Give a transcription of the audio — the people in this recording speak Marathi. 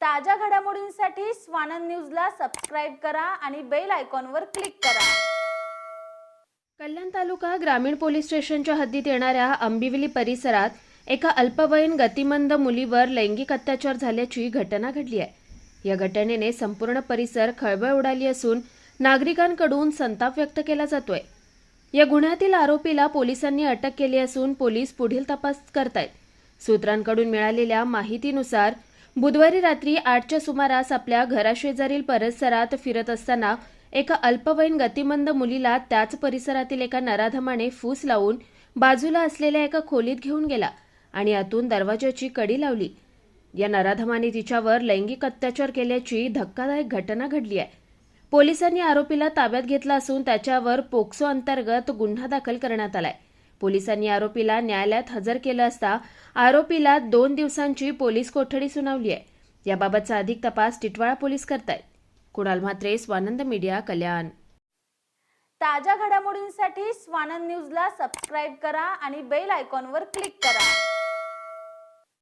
ताज्या घडामोडींसाठी स्वानंद न्यूजला सबस्क्राईब करा आणि बेल आयकॉनवर क्लिक करा. कल्याण तालुका ग्रामीण पोलीस स्टेशनच्या हद्दीत येणाऱ्या आंबिवली परिसरात एका अल्पवयीन गतिमंद मुलीवर लैंगिक अत्याचार झाल्याची घटना घडली आहे. या घटनेने संपूर्ण परिसर खळबळ उडाली असून नागरिकांकडून संताप व्यक्त केला जातोय. या गुन्ह्यातील आरोपीला पोलिसांनी अटक केली असून पोलीस पुढील तपास करतायत. सूत्रांकडून मिळालेल्या माहितीनुसार बुधवारी रात्री आठच्या सुमारास आपल्या घराशेजारील परिसरात फिरत असताना एका अल्पवयीन गतिमंद मुलीला त्याच परिसरातील एका नराधमाने फूस लावून बाजूला असलेल्या एका खोलीत घेऊन गेला आणि आतून दरवाजाची कडी लावली. या नराधमाने तिच्यावर लैंगिक अत्याचार केल्याची धक्कादायक घटना घडली आहे. पोलिसांनी आरोपीला ताब्यात घेतला असून त्याच्यावर पोक्सो अंतर्गत गुन्हा दाखल करण्यात आलाय. पोलिसांनी आरोपीला न्यायालयात हजर केलं असता आरोपीला दोन दिवसांची पोलीस कोठडी सुनावली आहे. याबाबतचा अधिक तपास टिटवाळा पोलीस करतायत. कुणाल म्हात्रे स्वानंद मीडिया कल्याण. ताज्या घडामोडींसाठी स्वानंद न्यूजला सबस्क्राईब करा आणि बेल आयकॉनवर क्लिक करा.